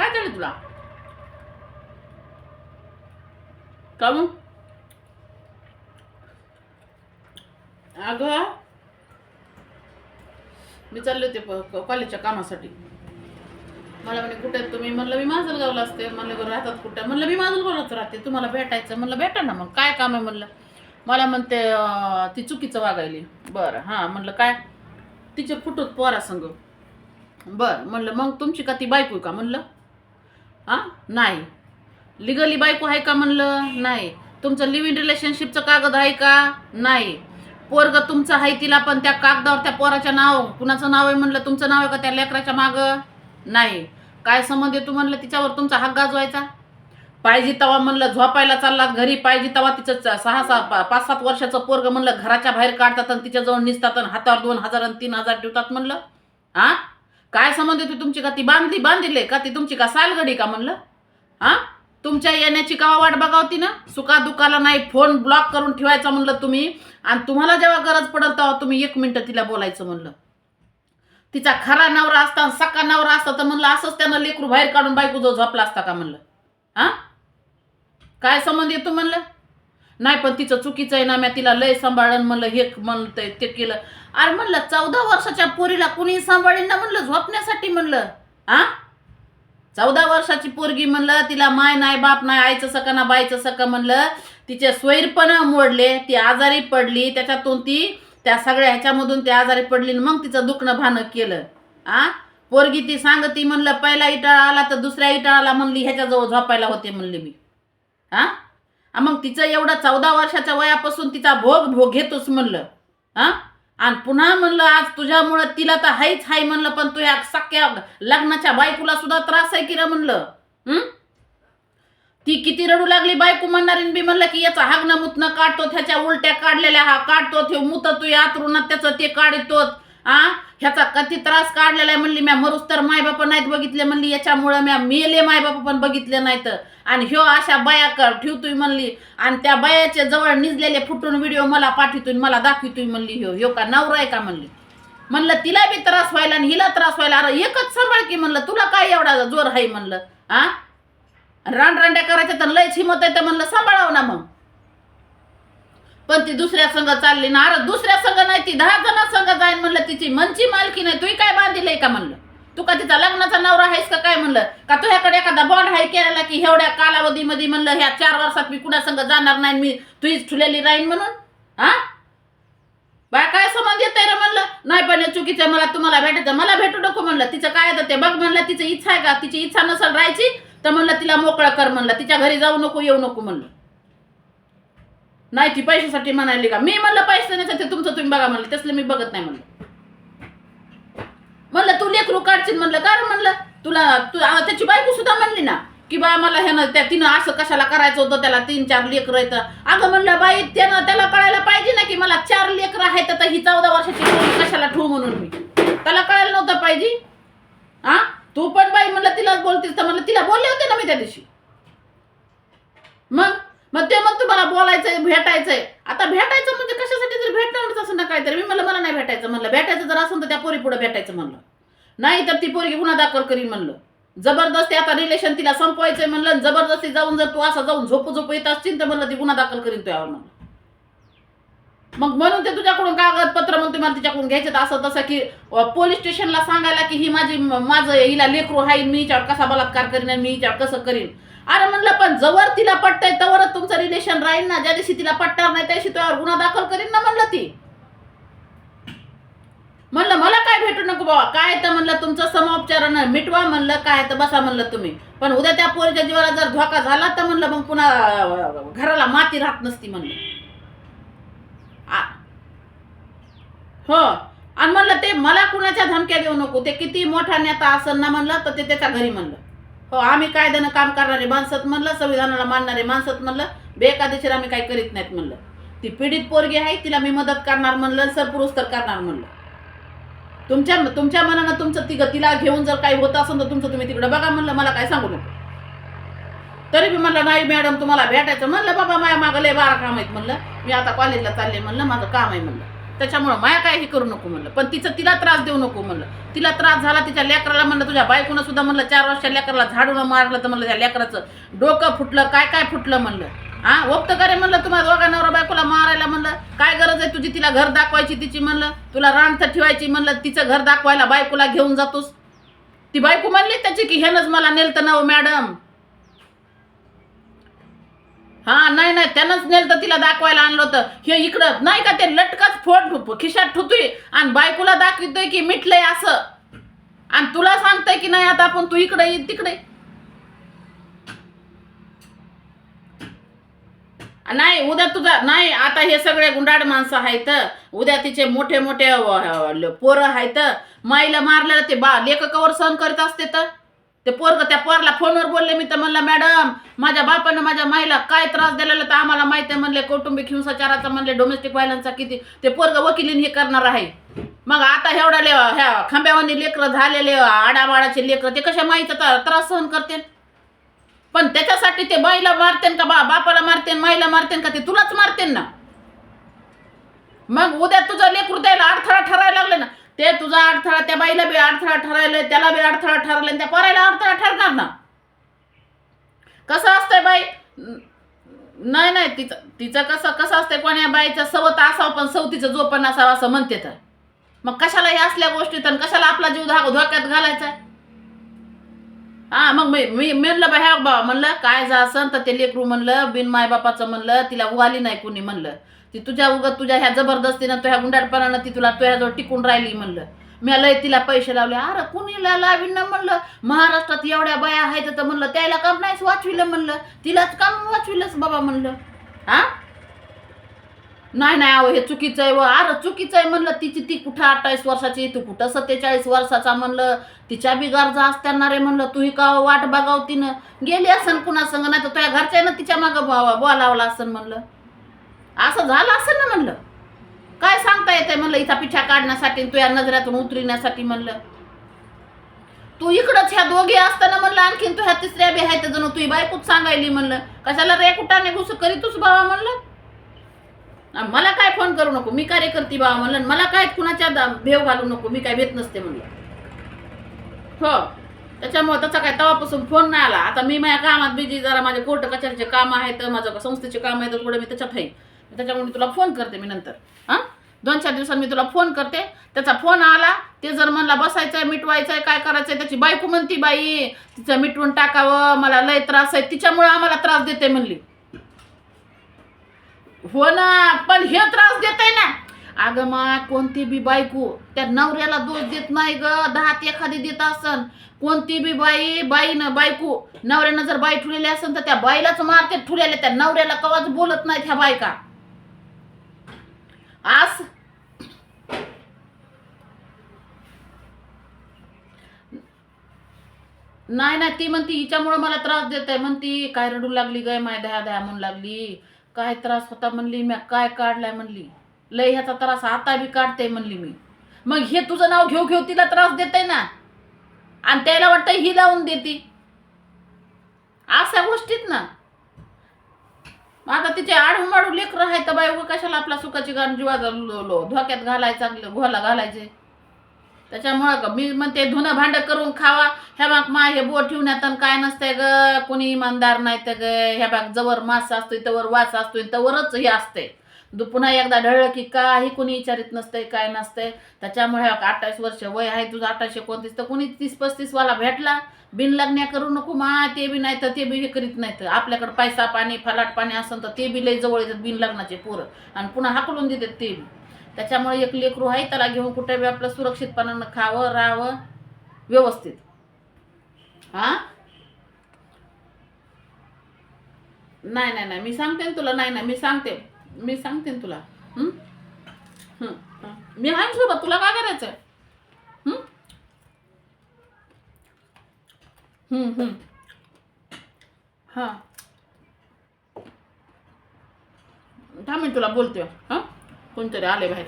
काय झालं तुला? का मग अगं मी चालले होते कॉलेजच्या कामासाठी. मला म्हणे कुठे आहेत तुम्ही? म्हणलं मी माजलगावला असते. म्हणलं घर राहतात कुठं? म्हणलं मी माजलगावलाच राहते. तुम्हाला भेटायचं? म्हणलं भेटा ना मग. काय काम आहे? म्हणलं. मला म्हणते ती चुकीचं वागायली. बरं हां म्हणलं काय? तिचे फुटूत पोरा संग. बरं म्हणलं मग तुमची का ती बायको का? म्हणलं हां? नाही. लिगली बायको आहे का म्हणलं? नाही. तुमचं लिव्ह इन रिलेशनशिपचं कागद आहे का? नाही. पोरग तुमचं आहे तिला पण त्या कागदावर त्या पोराच्या नाव कुणाचं नाव आहे म्हणलं? तुमचं नाव आहे का त्या लेकराच्या मागं? नाही. काय संबंध येतो म्हणलं? तिच्यावर तुमचा हक गाजवायचा? पाहिजे तवा म्हणलं झोपायला चाललात घरी पाहिजे तवा तिचं सहा सहा पा- पाच सात वर्षाचं पोरग म्हणलं घराच्या बाहेर काढतात आणि तिच्याजवळ निसतात आणि हातावर दोन हजार आणि तीन हजार ठेवतात म्हणलं? हा? काय संबंध ती तुमची का? ती बांधली बांधले का? ती तुमची का सालगडी का म्हणलं? हा? तुमच्या येण्याची कावा वाट बघावती ना सुका दुखाला नाही फोन ब्लॉक करून ठेवायचा म्हणलं तुम्ही. आणि तुम्हाला जेव्हा गरज पडेल तेव्हा तुम्ही एक मिनटं तिला बोलायचं म्हणलं. तिचा खरा नवरा असता सका नवरा असता तर म्हणलं असंच त्यानं लेकरू बाहेर काढून बायको जो झोपला असता का म्हणलं? हा? काय संबंध येतो म्हणलं? नाही पण तिचं चुकीचं आहे ना म्या तिला लय सांभाळण म्हणलं हे म्हणतंय ते केलं. अरे म्हणलं चौदा वर्षाच्या पोरीला कुणी सांभाळेल ना म्हणलं झोपण्यासाठी म्हणलं आ? चौदा वर्षाची पोरगी म्हणलं तिला माय नाही बाप नाही आईचं सका ना बाईचं सका म्हणलं तिचे स्वैरपण मोडले ती आजारी पडली त्याच्यातून ती त्या सगळ्या ह्याच्यामधून ती आजारी पडली आणि मग तिचं दुखणं भानं केलं आ? पोरगी ती सांगती म्हणलं पहिला इटाळा आला तर दुसऱ्या इटाळाला म्हणली ह्याच्याजवळ झोपायला होते म्हणली मी आ? मग तिचं एवढं चौदा वर्षाच्या वयापासून तिचा भोग भोग घेतोच म्हणलं हा आणि पुन्हा म्हणलं आज तुझ्यामुळं तिला तर हायच हाय म्हणलं पण तू ह्या सख्या लग्नाच्या बायकोला सुद्धा त्रास आहे की रे म्हणलं हं? ती किती रडू लागली बायको म्हणणारीन बी म्हणलं की याचा हागणं मुतनं काढतो त्याच्या उलट्या काढलेल्या हा काढतो ते मुत तू आतरुणात त्याचं ते काढतो आ ह्याचा कधी त्रास काढलेला आहे म्हणली म्या मरूस तर मायबाप नाहीत बघितले म्हणली याच्यामुळं म्या मेले मायबाप पण बघितले नाहीत. आणि ह्यो अशा बाया कर ठेवतोय म्हणली आणि त्या बायाच्या जवळ निजलेले फुटून व्हिडिओ मला पाठवतोय मला दाखवतोय म्हणली ह्यो. ह्यो का नवरा आहे का? म्हणली. म्हणलं तिला बी त्रास व्हायला आणि हिला त्रास व्हायला अरे एकच सांभाळ की म्हणलं तुला काय एवढा जोर आहे? म्हणलं. आ? रानरांड्या करायच्या तर लयच हिमत आहे तर म्हणलं सांभाळावं ना मग. पण ती दुसऱ्या संघ चालली ना अरे दुसऱ्या संघ नाही ती दहा जणा संघ जाईन म्हणलं तिची मनची मालकी नाही तुही काय बांधिलंय का म्हणलं? तू का तिचा लग्नाचा नवरा आहेस का काय म्हणलं? का तुझ्याकडे एखादा बॉन्ड आहे केलेला की एवढ्या कालावधीमध्ये म्हणलं ह्या चार वर्षात मी कुणा संघ जाणार नाही मी तुझीच ठुलेली राहीन म्हणून? हा? बाय काय संबंध येत रे म्हणलं? नाही पण चुकीचं मला तुम्हाला भेटायचं मला भेटू नको म्हणलं. तिचं काय येतं ते बघ म्हणलं तिची इच्छा आहे का? तिची इच्छा नसेल राहायची तर म्हणलं तिला मोकळं कर म्हणलं. तिच्या घरी जाऊ नको येऊ नको म्हणलं. नाही ती पैशासाठी म्हणाली का? मी म्हणलं पैसे देण्यासाठी तुमचं तुम्ही बघा म्हणलं तसलं मी बघत नाही म्हणलं. म्हणलं तू लेकरू काढशील म्हणलं कारण म्हणलं तुला तू त्याची बायको सुद्धा म्हणली ना की बा मला ह्यानं त्या तिनं असं कशाला करायचं होतं त्याला तीन चार लेकरं येतं अगं म्हणलं बाई त्यानं त्याला कळायला पाहिजे ना की मला चार लेकरं आहेत तर ही चौदा वर्षाची कशाला ठेवू म्हणून मी? त्याला कळायला नव्हतं पाहिजे? हा तू पण बाई म्हणलं तिलाच बोलतीस तर म्हणलं तिला बोलले होते ना मी त्या दिवशी? मग? मग ते मग तुम्हाला बोलायचंय भेटायचंय. आता भेटायचं म्हणजे कशासाठी जर भेटणारच असं ना काहीतरी. मी म्हणलं मला नाही भेटायचं म्हणलं. भेटायचं जर असेल तर त्या पोरी पुढे भेटायचं म्हणलं. नाही तर ती पोरगी गुन्हा दाखल करीन म्हणलं. जबरदस्ती आता रिलेशन तिला संपवायचंय म्हणलं जबरदस्ती जाऊन जर तू असं जाऊन झोपू झोपू येत असतील तर म्हणलं ती गुन्हा दाखल करीन तुझ्यावर म्हणलं. मग म्हणून ते तुझ्याकडून कागदपत्र मग तुम्हाला तिच्याकडून घ्यायचे असं तसं की पोलीस स्टेशनला सांगायला की ही माझी माझं हिला लेकरू आहे मी हिच्यावर कसा बलात्कार करीन मी हिच्यावर कसं करीन? अरे म्हणलं पण जवळ तिला पटतंय तवरच तुमचं रिलेशन राहील ना. ज्या दिवशी तिला पटणार नाही त्या दिवशी तुझ्यावर गुन्हा दाखल करीन ना म्हणलं ती. म्हणलं मला काय भेटू नको बाबा? काय तर म्हणलं तुमचं समोपचारानं मिटवा म्हणलं काय तर बसा म्हणलं तुम्ही. पण उद्या त्या पोरीच्या जीवाला जर धोका झाला तर म्हणलं मग पुन्हा घराला माती राहत नसती म्हणलं. आ- हो. आणि म्हणलं ते मला कुणाच्या धमक्या देऊ नको? ते किती मोठा नेता असेल ना म्हणलं तर ते त्याच्या घरी म्हणलं. हो आम्ही कायद्यानं काम करणारे माणसत म्हणलं संविधानाला मानणारे माणसत म्हणलं बेकायदेशीर आम्ही काही करीत नाहीत म्हणलं. ती पीडित पोरगी आहे तिला मी मदत करणार म्हणलं सर तर करणार म्हणलं. तुमच्या तुमच्या मनानं तुमचं तिघं तिला घेऊन जर काही होत असेल तर तुमचं तुम्ही तिकडं बघा म्हणलं मला काय सांगू नको. तरी मी म्हणलं नाही मॅडम तुम्हाला भेटायचं म्हणलं बाबा माझ्या मागं लय बारा काम आहेत म्हणलं. मी आता कॉलेजला चालले म्हणलं माझं काम आहे म्हणलं. त्याच्यामुळं माया काय हे करू नको म्हणलं. पण तिचं तिला त्रास देऊ नको म्हणलं. तिला त्रास झाला तिच्या लेकराला म्हणलं तुझ्या बायकोनं सुद्धा म्हणलं चार वर्षा लेकराला झाडून मारलं तर म्हणलं त्या लेकराचं डोकं फुटलं काय काय फुटलं म्हणलं? हा? वक्त करे म्हणलं तुम्हाला दोघा नवरा बायकोला मारायला म्हणलं? काय गरज आहे तुझी तिला घर दाखवायची तिची म्हणलं? तुला राणथं ठेवायची म्हणलं तिचं घर दाखवायला बायकोला घेऊन जातोस? ती बायको म्हणली त्याची की ह्यानंच मला नेलतं ना हो मॅडम. हा नाही नाही त्यानंच नेलं तिला दाखवायला आणलं होतं. हे इकडं नाही का ते लटकच फोड खिशात ठुतोय. आणि बायकोला दाखवतोय की मिटलंय असं. आणि तुला सांगतोय की नाही आता आपण तू इकडे ये तिकडे नाही उद्या तुझा नाही आता हे सगळे गुंडाड माणसं आहेत. उद्या तिचे मोठे मोठे पोरं आहेत. माईला मारलेलं ते बा लेखकावर सहन करत असते तर? ते पोरग त्या पोरला फोनवर बोलले मी तर म्हणलं मॅडम माझ्या बापानं माझ्या माईला काय त्रास दिलेला तर आम्हाला माहिती आहे म्हणले कौटुंबिक हिंसाचाराचा म्हणले डोमेस्टिक व्हायलन्सचा किती ते पोरग वकिलीन हे करणार आहे. मग आता एवढा ले ह्या खांब्यावानी लेकरं झालेले आडाबाडाचे लेकरं ते कशा माईचा त्रास सहन करते पण त्याच्यासाठी ते बाईला मारतेन का बा बापाला मारतेन माईला मारतेन का ते तुलाच मारतेन ना? मग उद्या तुझं लेकरू द्यायला अडथळा ठरायला लागले ना ते तुझा अडथळा त्या बाईला बी अडथळा ठरायला त्याला बी अडथळा ठरले आणि त्या पोरायला अडथळा ठरणार ना. कसं असतंय बाई? नाही नाही तिचं तिचं कसं कसं असतंय कोण्या बाईचं? सवत असावं पण सवतीचं जो पण असावं असं म्हणते तर. मग कशाला हे असल्या गोष्टी तर? कशाला आपला जीव धा धोक्यात घालायचा? आहे हा मग मी मी म्हणलं बा ह्या बा म्हणलं काय जा असं तर ते लेकरू म्हणलं बिन मायबापाचं म्हणलं तिला वाली नाही कुणी म्हणलं. ती तुझ्या उगत तुझ्या ह्या जबरदस्तीनं तुझ्या गुंडाळपणानं ती तुला तुझ्याजवळ टिकून राहिली म्हणलं. मी लय तिला पैसे लावले. अरे कुणीला लावीन ना म्हणलं? महाराष्ट्रात एवढ्या बाया आहेत तर म्हणलं त्याला काम नाहीच वाचविलं म्हणलं. तिलाच काम वाचविलंच बाबा म्हणलं. हा नाही नाही अहो हे चुकीचं आहे व. अरे चुकीचं आहे म्हणलं तिची ती कुठं अठ्ठावीस वर्षाची तू कुठं सत्तेचाळीस वर्षाचा म्हणलं? तिच्या बी गरजा असताना रे म्हणलं तू ही का वाट बघाव तिनं? गेली असन कुणा संग नाही तर तुझ्या घरच्यानं तिच्या मागं बोलावला असन म्हणलं. असं झालं असेल ना म्हणलं. काय सांगता येते म्हणलं इथं पिछा काढण्यासाठी तुझ्या नजऱ्यातून उतरण्यासाठी म्हणलं. तू इकडंच ह्या दोघे असताना म्हणलं आणखीन तू ह्या तिसऱ्या बी आहे जणू तुझी बायकोच सांगायली म्हणलं. कशाला रे कुठाने घुस करीतोस बाबा म्हणलं? मला काय फोन करू नको मी कार्यकर्ती बाबा म्हणलं मला काय कुणाच्या दा- भेव घालू नको मी काय भेट नसते म्हणलं. हो त्याच्यामुळे त्याचा काय तवापासून फोन नाही आला. आता मी माझ्या कामात बिजी जरा माझे कोर्ट कचेरीचे काम आहेत माझं संस्थेचे काम आहे तर थोडं मी त्याच्यात आहे. त्याच्यामुळे मी तुला फोन करते मी नंतर. हां? दोन चार दिवसांनी मी तुला फोन करते. त्याचा फोन आला ते जर म्हणला बसायचंय मिटवायचंय काय करायचंय? त्याची बायको म्हणती बाई तिचं मिटवून टाकावं मला लय त्रास आहे तिच्यामुळे आम्हाला त्रास देते म्हणली. हो ना पण हे त्रास देते ना. अगं मा कोणती बी बायको त्या नवऱ्याला दोष देत नाही ग. दहात एखादी देत असन. कोणती बी बाई बाईनं बायको नवऱ्यानं जर बाई ठुलेली असन तर त्या बाईलाच मारते ठुल्याला त्या नवऱ्याला कवाच बोलत नाहीत ह्या बायका. आज नाही नाही ती म्हणती हिच्यामुळं मला त्रास देत आहे म्हणती काय रडू लागली गाय माय दया दया म्हणू लागली. काय त्रास होता म्हणली मी काय काढलाय म्हणली. लय ह्याचा त्रास आता बी काढते म्हणली मी. मग हे तुझं नाव घेऊ घेऊ तिला त्रास देते ना? आणि त्याला वाटतं ही लावून देती. अशा गोष्टीत ना. आता तिचे आडू लेकर लेकरं तर बाई कशाला आपला सुखाची गाण जीवाचा लो- लो- धोक्यात घालायचा घोला घालायचे. त्याच्यामुळं ग- मी म्हणते धुणं भांडं करून खावा. ह्या बाग मा हे बोट ठेवण्यात आणि काय नसतंय ग कोणी इमानदार नाही तर ग ह्या बाग जवळ मास असतोय तवर वास असतोय तवरच हे असते दु पुन्हा एकदा ढळलं की काही कोणी विचारित नसतंय काय नसतंय. त्याच्यामुळे अठ्ठावीस वर्ष वय आहे तुझं अठ्ठावीस एकोणतीस तर कोणी तीस पस्तीसवाला भेटला. बिनलग्न्या करू नको मा ते बी नाही तर ते बी हे करीत नाही तर पैसा पाणी फलाट पाणी असेल तर ते बी लय जवळ येतात बिन लग्नाचे पोरं. आणि पुन्हा हाकलून देतात ते बी. त्याच्यामुळे एक लेकरू आहे त्याला घेऊन कुठे बी आपलं सुरक्षितपणानं खावं राहावं व्यवस्थित. हा? नाही नाही नाही. मी सांगते ना तुला. नाही नाही. मी सांगते. मी सांगते ना तुला. मी आहे सोबत. तुला काय करायचं हं? हां. थांब मी तुला बोलते हां? कोणतरी आले बाहेर.